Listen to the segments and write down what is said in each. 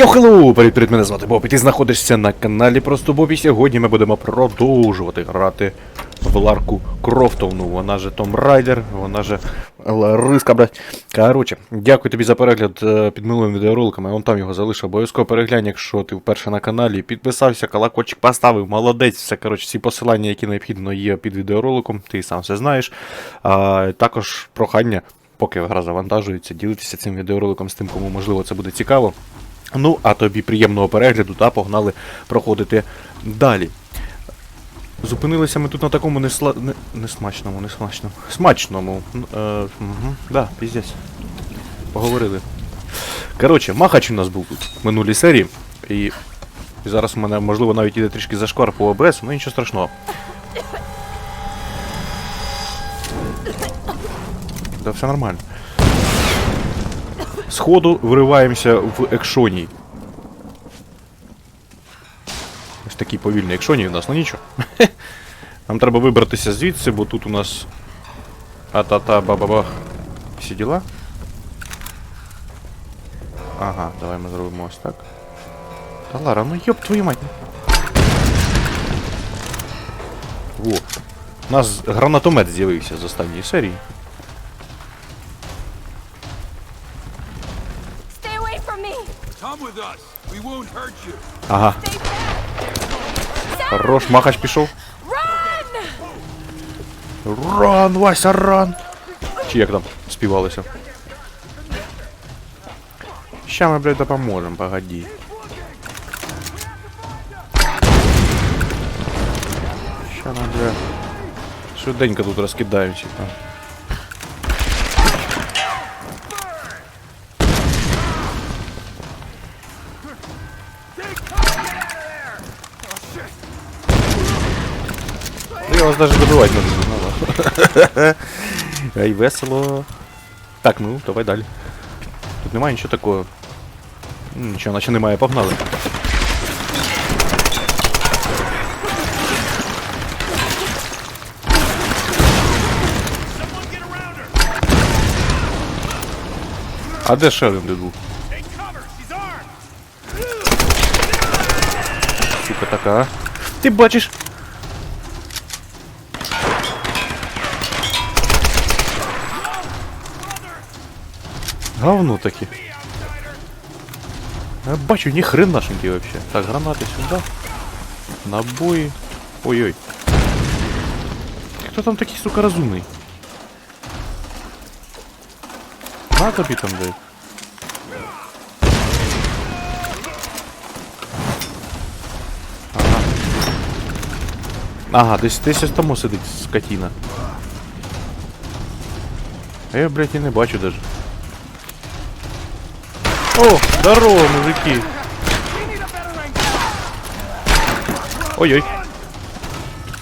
Йо! Привіт, привіт, мене звати Боб, і ти знаходишся на каналі Просто Боб, і сьогодні ми будемо продовжувати грати в Ларку Крофтовну. Вона же Том Райдер, вона же Лариска, блядь. Короче, дякую тобі за перегляд е, під минулими відеороликами, я вон там його залишив. Обов'язково переглянь, якщо ти вперше на каналі, підписався, колокольчик поставив, молодець, все, коротше, всі посилання, які необхідно є під відеороликом, ти сам все знаєш. А, також прохання. Поки гра завантажується, ділитися цим відеороликом з тим, кому можливо це буде цікаво. Ну, а тобі приємного перегляду та погнали проходити далі. Зупинилися ми тут на такому несла... не... несмачному, несмачному. Смачному. Е, угу. Піздець. Поговорили. Коротше, махач у нас був тут в минулій серії. І зараз у мене, можливо, навіть іде трішки зашквар по ОБС, ну нічого страшного. Да все нормально. Сходу вириваємося в екшоній. Ось такий повільний екшоній у нас, ну нічого. Нам треба вибратися звідси, бо тут у нас. А-та-та, ба-ба-бах. Всі діла. Ага, давай ми зробимо ось так. Та Лара, ну йоп твою мать. Во. У нас гранатомет з'явився з останньої серії. Ага. Stay back! Хорош, махач пішов. Run! Ран, Вася, ран! Чи як там співалося? Ща ми, блядь, допоможем, погоди. Ща нам, бля. Швиденько тут розкидаємося. Я вас даже добивать не буду, ну. Ай, весело. Так, ну, давай далі. Тут немає нічого такого. Нічого, наче немає, погнали. А де ще один був? Сука така. Ти бачиш? Говно таки. Я бачу, ни хренашеньки вообще. Так, гранаты сюда. Набои. Ой-ой. Кто там такий, сука, разумный? На тобі там дай. Ага. Ага, десь десь ось тому скотина. А я, блядь, і не бачу даже. О, здорово, мужики. Ой-ой.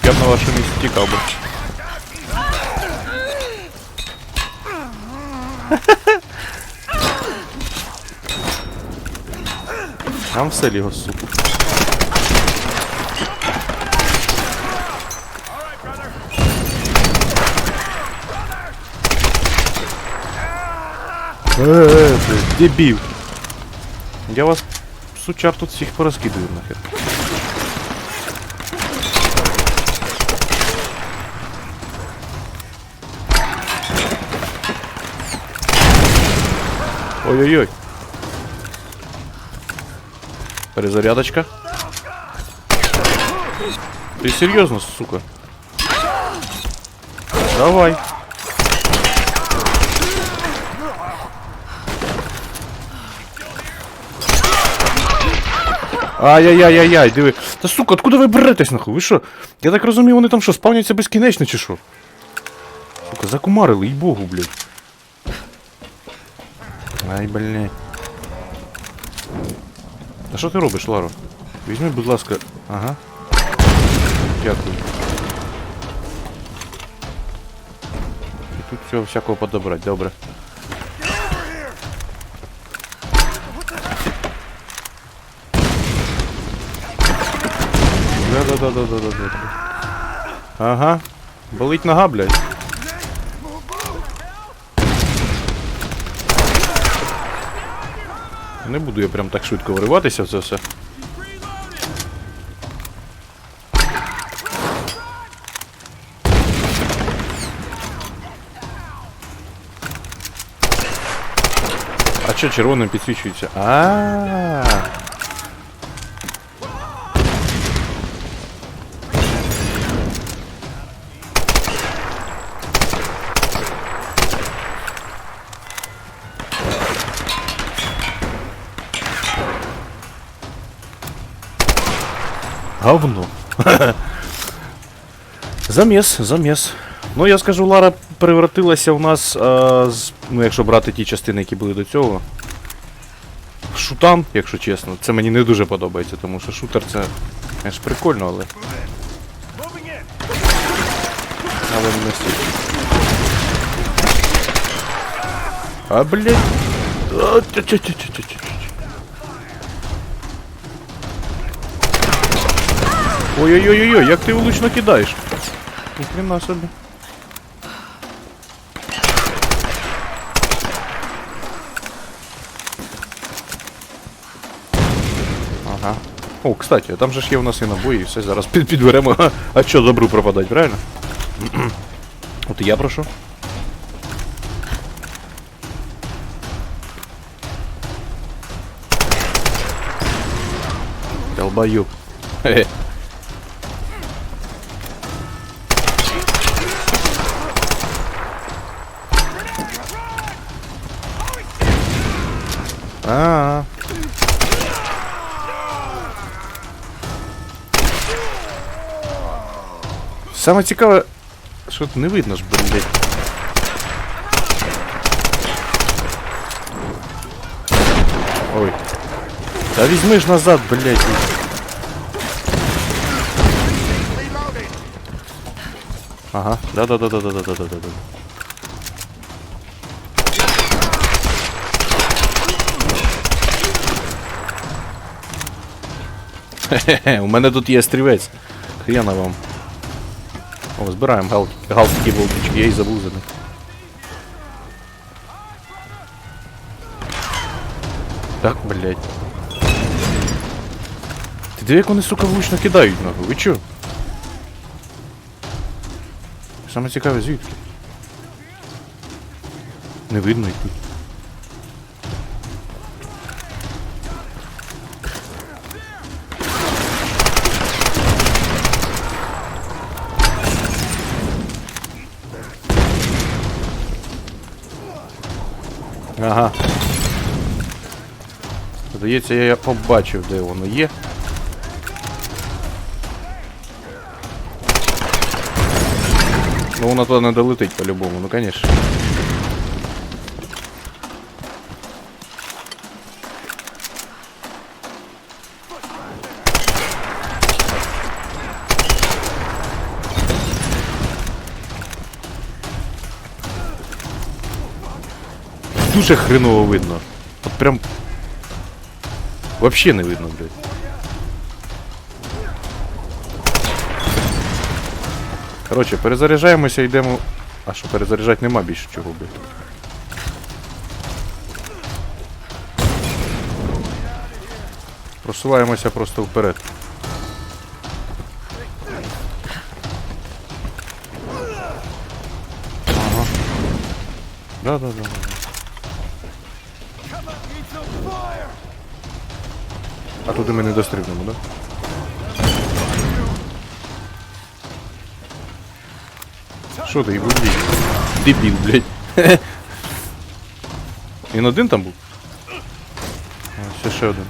Я б на вашому місці тікав би. Там все його, сука. Е, блядь, дебіл. Я вас, сучар, тут всіх порозкидаю нахер. Ой-ой-ой. Перезарядочка. Ты серьезно, сука? Давай. Ай-яй-яй-яй-яй, диви. Та сука, откуда ви беретесь нахуй? Ви що? Я так розумію, вони там що, спавняться безкінечно чи що? Сука, закумарили, їй богу, блядь. Ай, блядь. А що ти робиш, Ларо? Візьми, будь ласка. Ага. Дякую. І тут всього всякого подобрати, добре. Да-да-да-да-да-да. Ага. Болить нога, блядь. Не буду я прям так швидко вириватися в це все. А що червоним підсвічується? А. Говно. Заміс, заміс. Ну, я скажу, Лара превратилася у нас, а, з, ну, якщо брати ті частини, які були до цього. Шутан, якщо чесно. Це мені не дуже подобається, тому що шутер це, конечно, прикольно, але. Але не настільки. А, блядь. Ой-ой-ой-ой, як ти влучно кидаєш? Ніхрена собі. Ага. О, кстати, там же ж є у нас і набої, і все зараз під, підберемо. А що добру пропадать, правильно? От і я прошу. Долбоёб. Хе-хе. Саме цікаве, що тут не видно ж, блядь. Ой. Та візьми ж назад, блядь. Ага, да-да-да-да-да-да-да-да-да. Хе-хе, у мене тут є стрівець. Хрена вам. О, збираємо гал... галстики волтички, я й забув за них. Так, блядь. Ти диви, як вони, сука, влучно кидають, нахуй, ви чо? Саме цікаве звідки? Не видно їх тут. Ага. Здається, я побачив, де воно є. Ну воно туди не долетить по-любому, ну конечно. Дуже хреново видно. От прям. Вообще не видно, блядь. Коротше, перезаряджаємося, йдемо. А що, перезаряджати нема більше чого, блядь. Просуваємося просто вперед. Ага. Да, туди ми не дострибнемо, да? Що ти, їбу, Дебіл, блядь. Він один там був? А, ще ще один.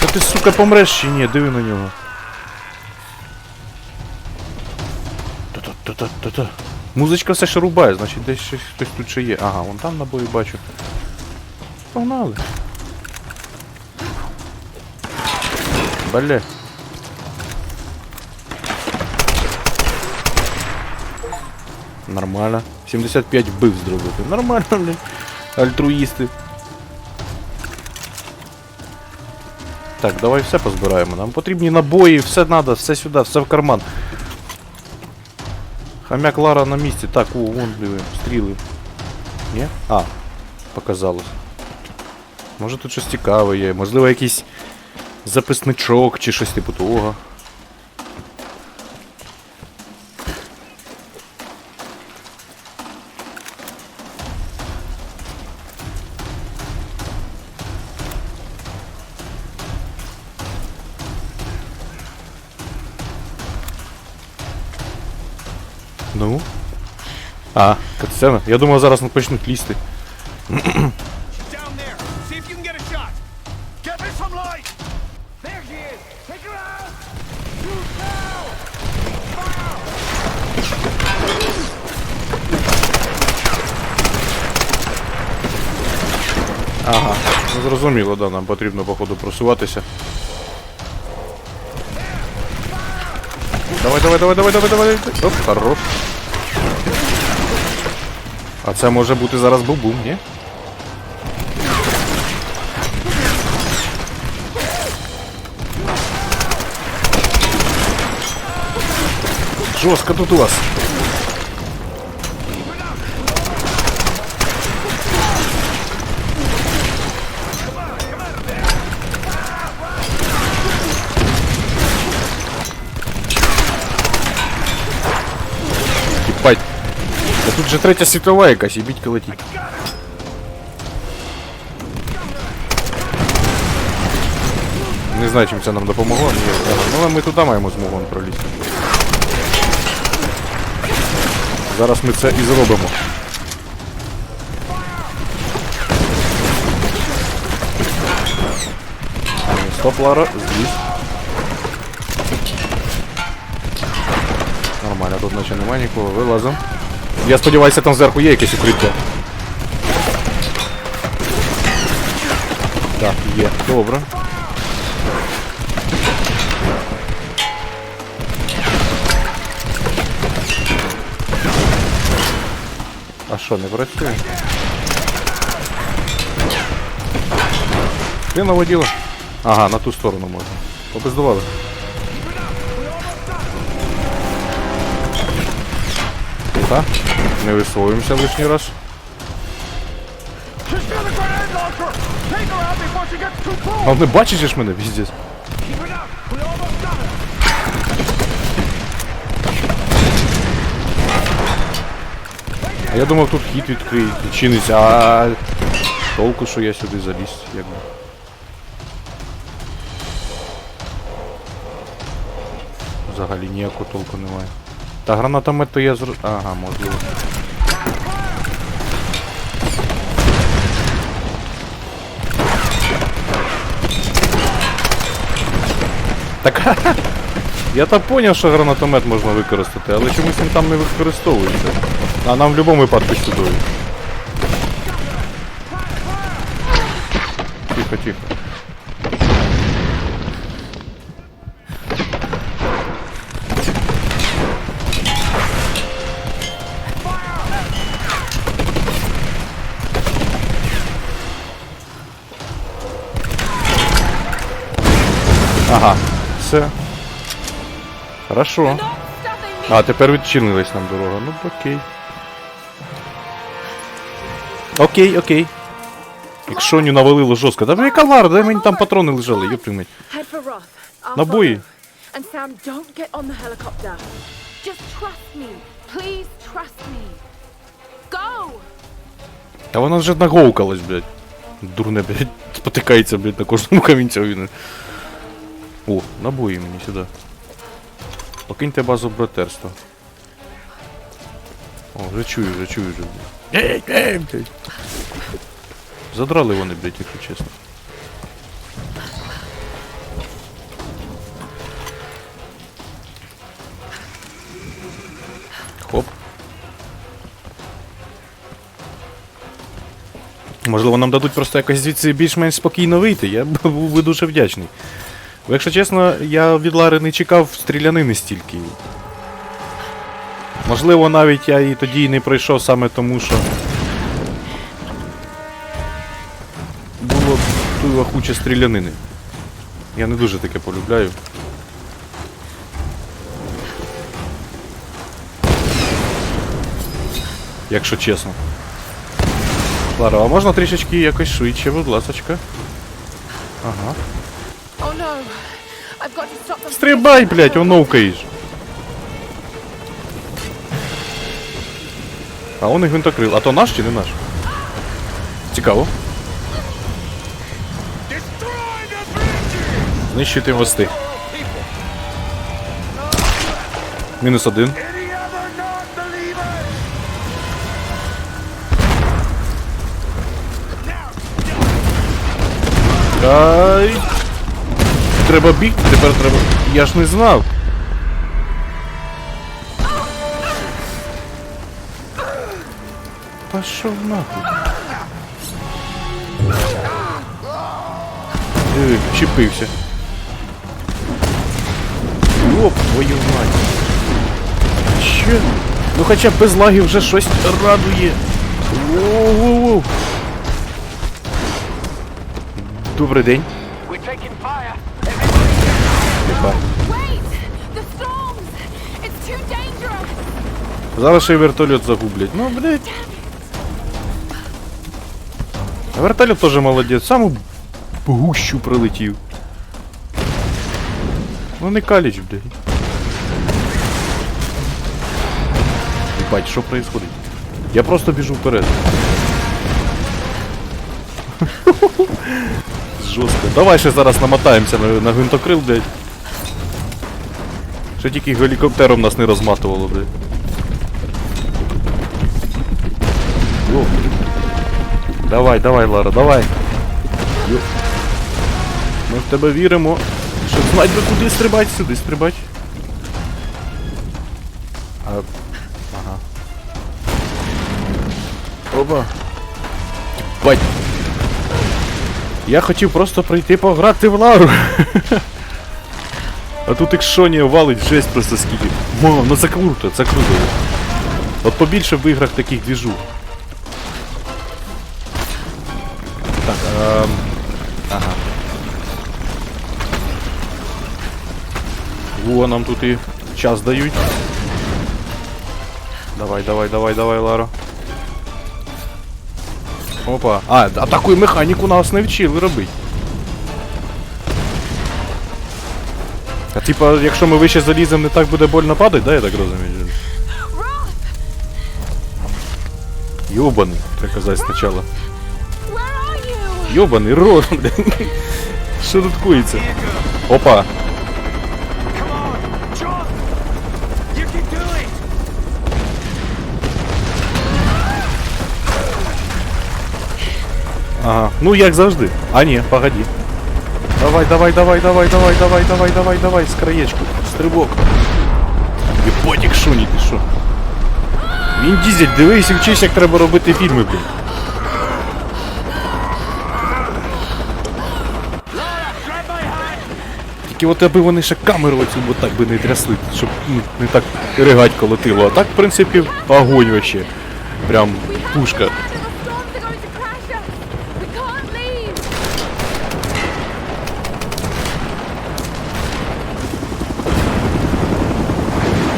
Та ти, сука, помреш чи ні? Диви на нього. Та-та-та-та-та. Музичка все ще рубає, значить десь щось хтось тут ще є. Ага, вон там набої бачу. Погнали. Бля. Нормально. 75 вбив зробити. Нормально, блін. Альтруїсти. Так, давай все позбираємо. Нам потрібні набої, все треба, все сюди, все в карман. Хам'як Лара на місці. Так, о, вон диви, стріли. Ні? А, показалось. Може тут щось цікаве є, можливо якийсь записничок чи щось типу того. Ну? А, катсцена. Я думав, зараз почнуть now. Ага, ну зрозуміло, да, нам потрібно, походу, просуватися. Давай, давай, давай, давай, давай. Оп, хорош. А це може бути зараз бубум, ні? Жорстко тут у вас. Да тут же третя світова якась, їбіть летить. Не знаю, чим це нам допомогло. Ні, ну ми туди маємо змогу пролізти. Зараз ми це і зробимо. Стоп, Лара, злізь. Нормально, тут наче немає нікого, вилазимо. Я сподіваюся, там зверху є якесь укриття. Так, є. Добре. А що, не працює? Ти наводила? Ага, на ту сторону можна. Попиздували. Не висовуємося лишній раз. А не бачиш ж мене, піздець. А я думав тут хід відкриє, відчиниться, а толку, що я сюди заліз, якби. Взагалі ніякого толку немає. Та гранатомет то я зр... Ага, можливо. Так я то поняв, що гранатомет можна використати, але чомусь він там не використовується. А нам в будь-якому випадку чудові. Тихо, тихо. Ага, все. Хорошо. А, тепер відчинилась нам дорога. Ну окей. Окей, окей. Якщо не навалило жорстко. Да яка лара, де мені там патрони лежали. I'll Набої. Та вона вже наговкалась, блядь. Дурне, блядь, спотикається, блядь, на кожному камінцю. О, набої мені сюди. Покиньте базу братерства. О, вже чую, вже чую, вже. Ей, ей, блядь. Задрали вони, блядь, якщо чесно. Хоп. Можливо, нам дадуть просто якось звідси більш-менш спокійно вийти. Я був би дуже вдячний. Якщо чесно, я від Лари не чекав стрілянини стільки. Можливо, навіть я і тоді не пройшов саме тому, що. Було туга куча стрілянини. Я не дуже таке полюбляю. Якщо чесно. Лара, а можна трішечки якось швидше, будь ласочка. Ага. Oh no. I've got to stop them. Стрибай, блядь, оновкаєш. А он і гвинтокрил. А то наш чи не наш? Цікаво. Знищити мости. Мінус один. Ай. Треба бігти, тепер треба. Я ж не знав. Пошов нахуй. Диви, вчепився. Йоп, твою мать. Що? Ну хоча без лагів вже щось радує. Воу-воу-воу. Добрий день. Зараз ще й вертольот загублять. Ну, блядь. А Вертольот теж молодець, сам у гущу прилетів. Ну не каліч, блядь. Ебать, що происходит? Я просто біжу вперед. Жорстко. Давай ще зараз намотаємося на, на гвинтокрил, блядь. Ще тільки гелікоптером нас не розматувало, блядь. Йо. Давай, давай, Лара, давай. Йо. Ми в тебе віримо. Що знать би куди стрибать, сюди стрибать. А... Ага. Опа. Бать. Я хотів просто прийти пограти в Лару. А тут Ікшоні валить жесть просто скільки. Мо, ну це круто, це круто. От побільше в іграх таких двіжух. Так, ем... Ага. Во, нам тут і час дають. Давай, давай, давай, давай, Ларо. Опа. А, а таку механіку нас не вчили робити. А типа, якщо ми вище залізем, не так буде больно падати, да, я так розумію? Roth! Йобаний, треба казати спочатку. Where are you? Йобаний рот, блін. Що тут коїться? Опа. Come on, John! You can do it! Ага. Ну як завжди. А ні, погоді. Давай, давай, давай, давай, давай, давай, давай, давай, давай, з краєчку. Стрибок. Єботік шуні, ти що? Він дізель, дивись і вчись, як треба робити фільми, блін. Тільки от аби вони ще камеру оцю бо так би не трясли, щоб ну, не так ригать колотило. А так, в принципі, огонь вообще. Прям пушка.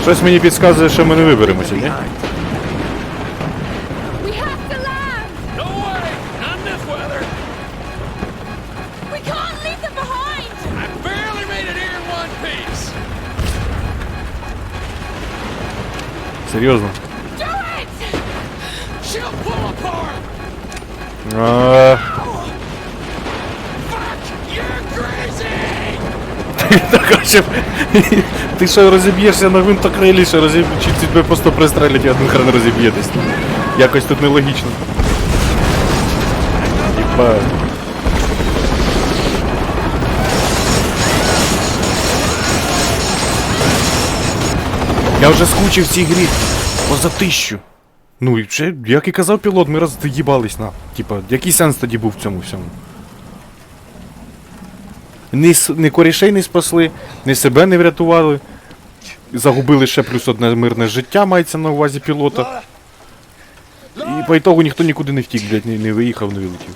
Щось мені підказує, що ми не виберемося, ні? Серьезно? Ты Ти хоче... Ти що розіб'єшся на винтокрилі, що розіб... Чи тебе просто пристрелять і один хрен розіб'єтесь. Якось тут нелогично Єбать. Я вже скучив в цій грі. Поза тисячу. Ну і вже, як і казав пілот, ми роз'їбались на. Типа, який сенс тоді був в цьому всьому? Ні, ні корішей не спасли, ні себе не врятували. Загубили ще плюс одне мирне життя, мається на увазі пілота. І по ітогу ніхто нікуди не втік, блядь, не, не виїхав, не вилетів.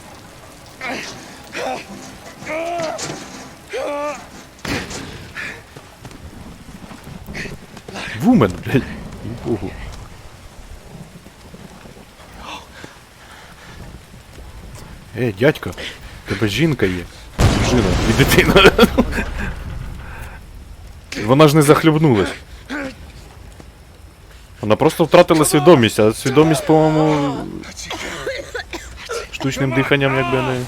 Вумен, блядь. І богу. Ей, дядько, тебе жінка є. Дружина і дитина. Вона ж не захлюбнулась. Вона просто втратила свідомість, а свідомість, по-моєму. Штучним диханням якби не...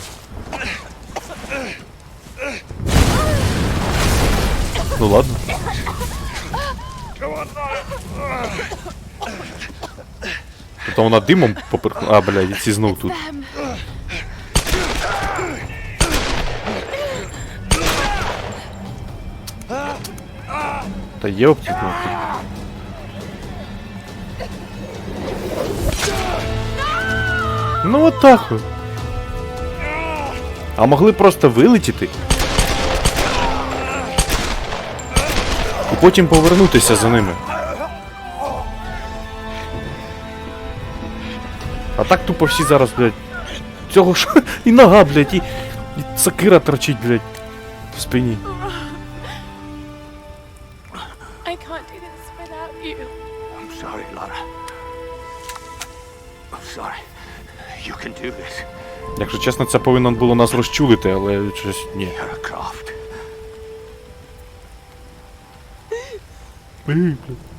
Ну ладно. Тобто вона димом поперхнула. А, ці знов тут. Та є оптикнути. Ну от так. А могли просто вилетіти. І потім повернутися за ними. А так тупо всі зараз, блядь. Цього ж і нога, блядь, і, і сакира торчить, блядь, в спині. I can't do this without you. I'm sorry, Lara. I'm sorry. You can do this. Якщо чесно, це повинно було нас розчулити, але щось ні. Да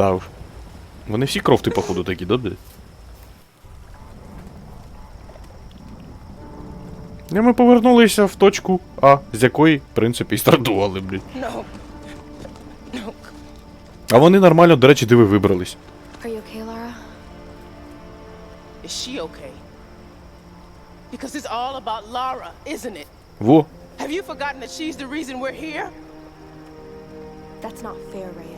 уж. Вони всі крофти, походу, такі, да, блядь? І ми повернулися в точку А, з якої, в принципі, і стартували, блядь. No. No. А вони нормально, до речі, диви вибрались. Are you okay, Lara? Is she okay? Because it's all about Lara, isn't it? Во. Have you forgotten that she's the reason we're here? That's not fair, Reyes.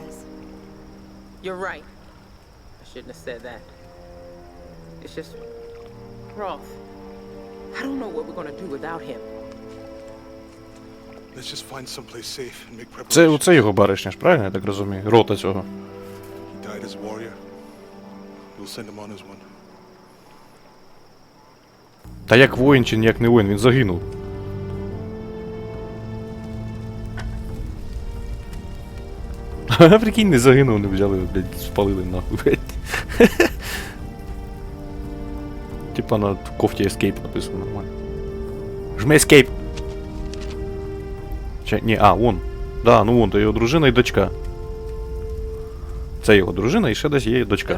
You're right. I shouldn't have said that. It's just. Roth. I don't know what we're gonna do without him. Let's just find someplace safe and make Це preparations. оце його баришня ж, правильно я так розумію? Рота цього. He died as a warrior. We'll send him on as one. Та як воїн чи як не воїн, він загинув. Ха, Прикинь, не загинув, не взяли, блядь, спалили нахуй, блядь. Типа на кофті Escape написано нормально. Жми Escape. Чи, ні, а, вон. Да, ну вон, то його дружина і дочка. Це його дружина і ще десь є дочка.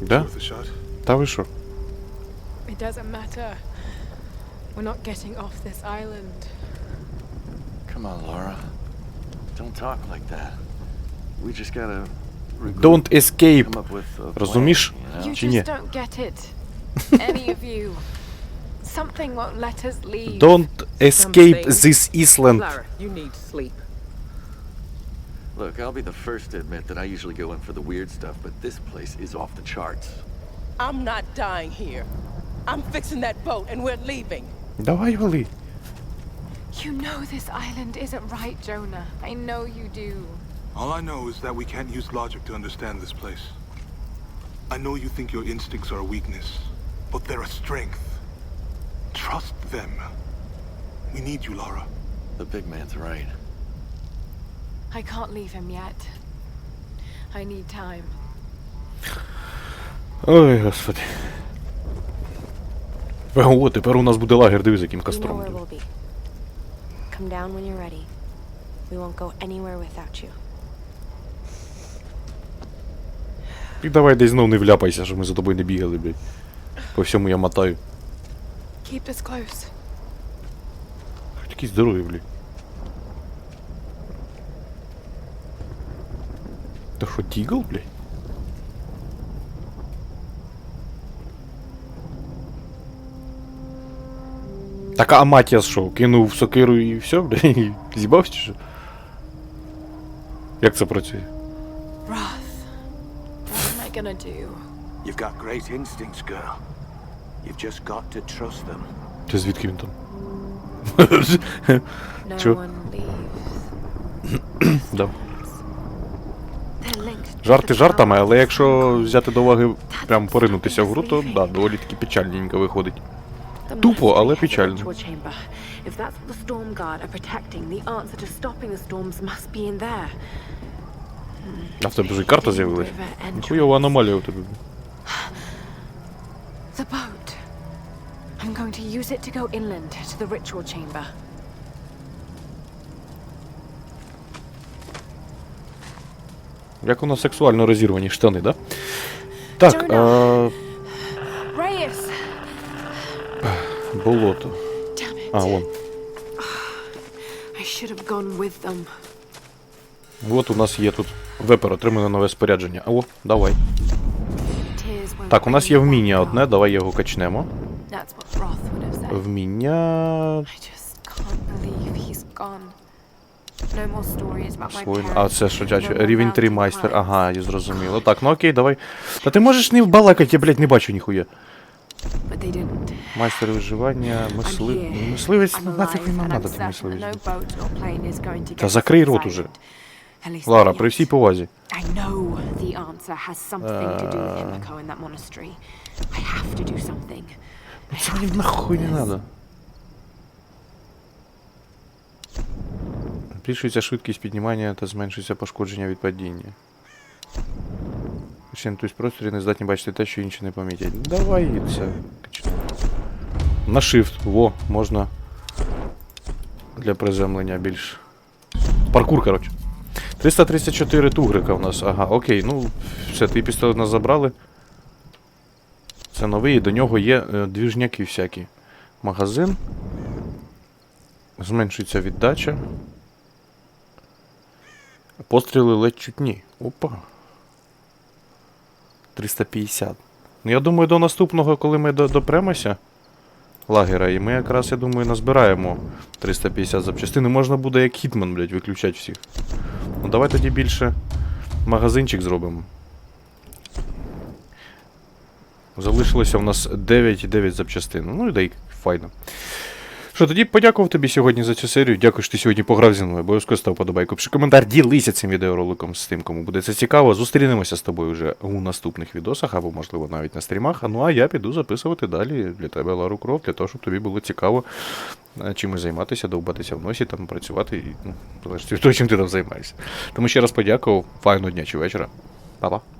Да? Та ви що? It doesn't matter. We're not getting off this island. Come on, Laura. Don't talk like that. We just gotta regroup, Don't escape. come up with a plan, Розумієш? you know? You Чи just ні? don't get it. Any of you. Something won't let us leave. Don't escape things- this island. Lara, you need sleep. Look, I'll be the first to admit that I usually go in for the weird stuff, but this place is off the charts. I'm not dying here. I'm fixing that boat and we're leaving. Давай вали. You know this island isn't right, Jonah. I know you do. All I know is that we can't use logic to understand this place. I know you think your instincts are a weakness, but they're a strength. Trust them. We need you, Lara. The big man's right. I can't leave him yet. I need time. Ой, господи. О, тепер у нас буде лагер, дивись, яким костром. І давай десь знов не вляпайся, щоб ми за тобою не бігали, блядь. По всьому я мотаю. Keep us close. Такі здорові, блядь. Та що, тігл, блядь? Так а Матіас що, кинув сокиру і все, блядь? і З'їбався чи що? Як це працює? You've got great instincts, girl. You've just got to trust them. Чи звідки він там? Leaves. да. Жарти жартами, але якщо взяти до уваги прям поринутися в гру, то да, доволі таки печальненько виходить. Тупо, але печально. ritual chamber. If that's what the Storm Guard are protecting, the answer to stopping the storms must be in there. А в тебе вже й карта з'явилась. Хуйова аномалія у тебе. The boat. I'm going to use it to go inland to the ritual chamber. Як у нас сексуально розірвані штани, да? Так, а, болото. А, вон. От у нас є тут вепер, отримане нове спорядження. А, О, давай. Так, у нас є вміння одне, давай його качнемо. Вміння. А, це no рівень 3 майстер. Ага, я зрозуміло. Так, ну окей, давай. Та ти можеш не балакати, я, блядь, не бачу ніхуя. But they didn't. Майстер виживання, I'm мисли... here. Мисливець, I'm ну нафіг alive, він нам and надо, I'm ти certain that мисливець. no boat or plane is going to Та get закрий us рот this уже. island. At least Лара, not при yet. всій повазі. I know the answer has something to do with Himiko in that monastery. I have to do something. I Це have мені to нахуй stop не this. надо. Збільшується швидкість піднімання та зменшується пошкодження від падіння. Ще на просторі не здатні бачити те, що інші не помітять. Давай і це. На shift. Во, можна для приземлення більш. Паркур, коротше. 334 тугрика у нас. Ага, окей, ну все, ти пістолет нас забрали. Це новий, до нього є е, двіжняки всякі. Магазин. Зменшується віддача. Постріли ледь чутні. Опа. 350. Ну, я думаю, до наступного, коли ми до- допремося лагера, і ми якраз, я думаю, назбираємо 350 запчастин. І можна буде як хітман, блядь, виключати всіх. Ну давай тоді більше магазинчик зробимо. Залишилося в нас 9,9 запчастин. Ну і дай файно. Що, тоді подякував тобі сьогодні за цю серію. Дякую, що ти сьогодні пограв зі мною. Обов'язково став подобайку. Пиши коментар, ділися цим відеороликом з тим, кому буде це цікаво. Зустрінемося з тобою вже у наступних відосах, або, можливо, навіть на стрімах. Ну а я піду записувати далі для тебе Лару Крофт, для того, щоб тобі було цікаво е, чимось займатися, довбатися в носі, там працювати, і, ну, залежить від того, чим ти там займаєшся. Тому ще раз подякував. Файного дня чи вечора. Па-па.